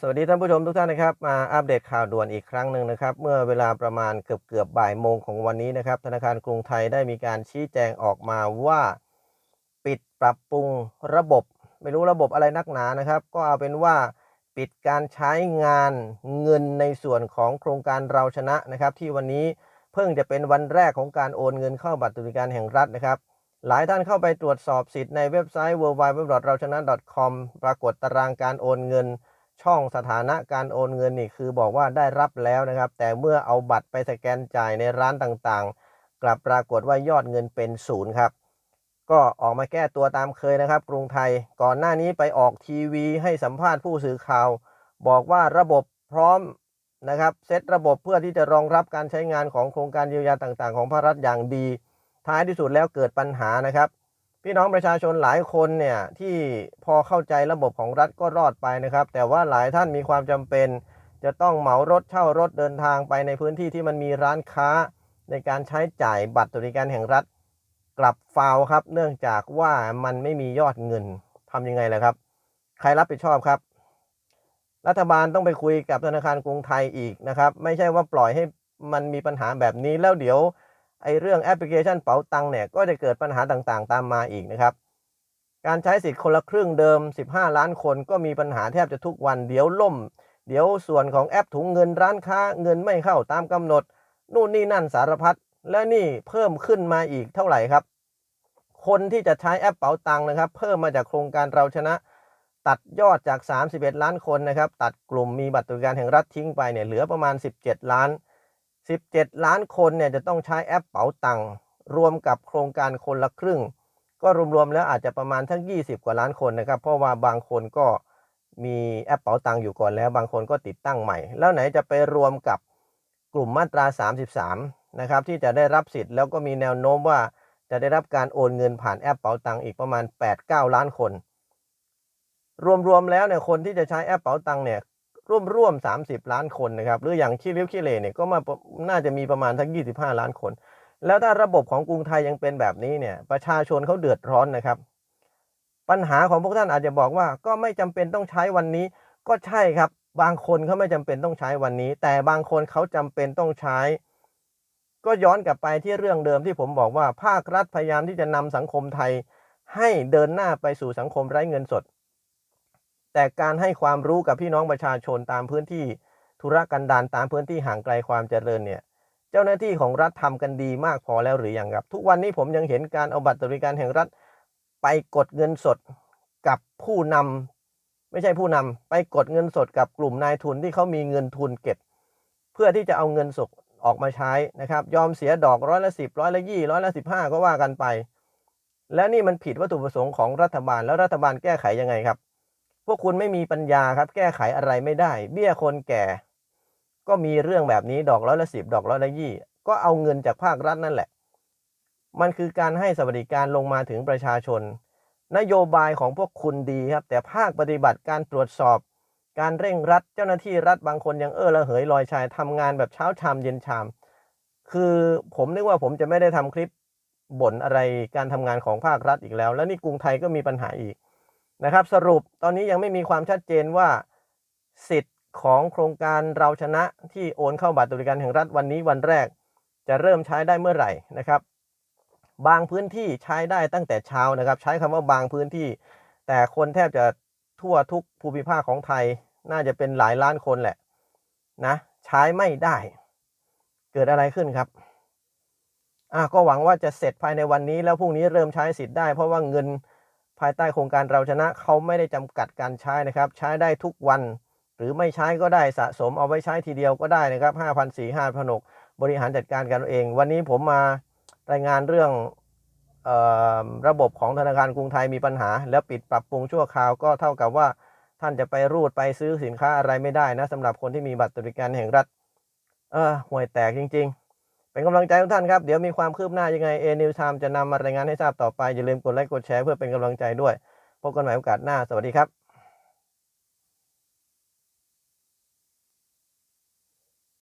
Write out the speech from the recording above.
สวัสดีท่านผู้ชมทุกท่านนะครับมาอัปเดตข่าวด่วนอีกครั้งหนึ่งนะครับ เมื่อเวลาประมาณเกือบเกือบบ่ายโมงของวันนี้นะครับ ธนาคารกรุงไทยได้มีการชี้แจงออกมาว่า ปิดปรับปรุงระบบ ไม่รู้ระบบอะไรนักหนานะครับ ก็เอาเป็นว่าปิดการใช้งานเงินในส่วนของโครงการเราชนะนะครับ ที่วันนี้เพิ่งจะเป็นวันแรกของการโอนเงินเข้าบัตรสวัสดิการแห่งรัฐนะครับหลายท่านเข้าไปตรวจสอบสิทธิ์ในเว็บไซต์ w w w เราชนะ .com ปรากฏตารางการโอนเงิน ช่องสถานะการโอนเงินนี่คือบอกว่าได้รับแล้วนะครับ แต่เมื่อเอาบัตรไปสแกนจ่ายในร้านต่างๆ กลับปรากฏว่ายอดเงินเป็นศูนย์ครับ ก็ออกมาแก้ตัวตามเคยนะครับ กรุงไทยก่อนหน้านี้ไปออกทีวีให้สัมภาษณ์ผู้สื่อข่าว บอกว่าระบบพร้อมนะครับเซตระบบเพื่อที่จะรองรับการใช้งานของโครงการเยียวยาต่างๆ ของภาครัฐอย่างดี ท้ายที่สุดแล้วเกิดปัญหานะครับ พี่น้องประชาชนหลายคนเนี่ยที่พอเข้าใจระบบของรัฐก็รอดไปนะครับ แต่ว่าหลายท่านมีความจำเป็น จะต้องเหมารถเช่ารถเดินทางไปในพื้นที่ที่มันมีร้านค้าในการใช้จ่ายบัตรสวัสดิการแห่งรัฐ กลับฟาวครับ เนื่องจากว่ามันไม่มียอดเงินทำยังไงล่ะครับ ใครรับผิดชอบครับ รัฐบาลต้องไปคุยกับธนาคารกรุงไทยอีกนะครับ ไม่ใช่ว่าปล่อยให้มันมีปัญหาแบบนี้แล้วเดี๋ยว ไอเรื่องแอปพลิเคชันเป๋าตังเนี่ยก็จะเกิดปัญหาต่างๆ ตามมาอีกนะครับ การใช้สิทธิ์คนละครึ่งเดิม 15 ล้านคนก็มีปัญหาแทบจะทุกวันเดี๋ยวล่ม เดี๋ยวส่วนของแอปถุงเงินร้านค้าเงินไม่เข้าตามกำหนด นู่นนี่นั่นสารพัดและนี่เพิ่มขึ้นมาอีกเท่าไหร่ครับ คนที่จะใช้แอปเป๋าตังนะครับ เพิ่มมาจากโครงการเราชนะ ตัดยอดจาก 31 ล้านคนนะครับ ตัดกลุ่มมีบัตรสวัสดิการแห่งรัฐทิ้งไปเนี่ยเหลือประมาณ 17 ล้าน 17 ล้านคนเนี่ยจะต้องใช้แอปเป๋าตังค์รวมกับโครงการคนละครึ่ง ก็รวมๆแล้วอาจจะประมาณทั้ง 20 กว่าล้านคนนะครับ เพราะว่าบางคนก็มีแอปเป๋าตังค์อยู่ก่อนแล้ว บางคนก็ติดตั้งใหม่ แล้วไหนจะไปรวมกับกลุ่มมาตรา 33 นะครับ ที่จะได้รับสิทธิ์แล้วก็มีแนวโน้มว่าจะได้รับการโอนเงินผ่านแอปเป๋าตังค์อีกประมาณ 8-9 ล้านคน รวมๆแล้วเนี่ยคนที่จะใช้แอปเป๋าตังค์เนี่ย ร่วมร่วม 30 ล้านคนนะครับหรืออย่างขี้ริ้วขี้เลเนี่ยก็มาน่าจะมีประมาณทั้ง25 ล้านคน แล้วถ้าระบบของกรุงไทยยังเป็นแบบนี้เนี่ยประชาชนเขาเดือดร้อนนะครับ ปัญหาของพวกท่านอาจจะบอกว่าก็ไม่จำเป็นต้องใช้วันนี้ ก็ใช่ครับ บางคนเขาไม่จำเป็นต้องใช้วันนี้ แต่บางคนเขาจำเป็นต้องใช้ ก็ย้อนกลับไปที่เรื่องเดิมที่ผมบอกว่าภาครัฐพยายามที่จะนำสังคมไทย ให้เดินหน้าไปสู่สังคมไร้เงินสด แต่การให้ความรู้กับพี่น้องประชาชนตามพื้นที่ธุรกันดารตามพื้นที่ห่างไกลความเจริญเนี่ยเจ้าหน้าที่ของรัฐทำกันดีมากพอแล้วหรือยังครับ ทุกวันนี้ผมยังเห็นการเอาบัตรสวัสดิการแห่งรัฐ ไปกดเงินสดกับผู้นำไม่ใช่ผู้นำไปกดเงินสดกับกลุ่มนายทุนที่เขามีเงินทุนเก็บ เพื่อที่จะเอาเงินสดออกมาใช้นะครับ ยอมเสียดอกร้อยละสิบร้อยละยี่ร้อยละสิบห้าก็ว่ากันไป และนี่มันผิดวัตถุประสงค์ของรัฐบาลแล้วรัฐบาลแก้ไขยังไงครับ พวกคุณไม่มีปัญญาครับ แก้ไขอะไรไม่ได้ เบี้ยคนแก่ ก็มีเรื่องแบบนี้ดอกร้อยละสิบดอกร้อยละยี่ก็เอาเงินจากภาครัฐนั่นแหละ มันคือการให้สวัสดิการลงมาถึงประชาชน นโยบายของพวกคุณดีครับ แต่ภาคปฏิบัติการตรวจสอบ การเร่งรัดเจ้าหน้าที่รัฐบางคนยังเออระเหยลอยชายทำงานแบบเช้าชามเย็นชาม คือผมนึกว่าผมจะไม่ได้ทำคลิปบ่นอะไรการทำงานของภาครัฐอีกแล้ว แล้วนี่กรุงไทยก็มีปัญหาอีก นะครับ สรุปตอนนี้ยังไม่มีความชัดเจนว่าสิทธิ์ของโครงการเราชนะที่โอนเข้าบัตรสวัสดิการแห่งรัฐวันนี้วันแรก จะเริ่มใช้ได้เมื่อไหร่นะครับ บางพื้นที่ใช้ได้ตั้งแต่เช้านะครับ ใช้คำว่าบางพื้นที่ แต่คนแทบจะทั่วทุกภูมิภาคของไทย น่าจะเป็นหลายล้านคนแหละนะใช้ไม่ได้ เกิดอะไรขึ้นครับอะก็หวังว่าจะเสร็จภายในวันนี้แล้วพรุ่งนี้เริ่มใช้สิทธิ์ได้เพราะว่าเงิน ภายใต้โครงการเราชนะเขาไม่ได้จำกัดการใช้นะครับ ใช้ได้ทุกวัน หรือไม่ใช้ก็ได้สะสมเอาไว้ใช้ทีเดียวก็ได้นะครับ5 0 0 4 5 0 0บริหารจัดการกันเอง วันนี้ผมมารายงานเรื่องออระบบของธนาคารกรุงไทยมีปัญหา แล้วปิดปรับปรุงชั่วคราวก็เท่ากับว่าท่านจะไปรูดไปซื้อสินค้าอะไรไม่ได้นะสำหรับคนที่มีบัตรสวัสดิการแห่งรัฐ เออห่วยแตกจริง ๆ เป็นกำลังใจทุกท่านครับ เดี๋ยวมีความคืบหน้ายังไงเอนิวไทม์จะนำมารายงานให้ทราบต่อไป อย่าลืมกดไลค์กดแชร์เพื่อเป็นกำลังใจด้วย พบกันใหม่โอกาสหน้า สวัสดีครับ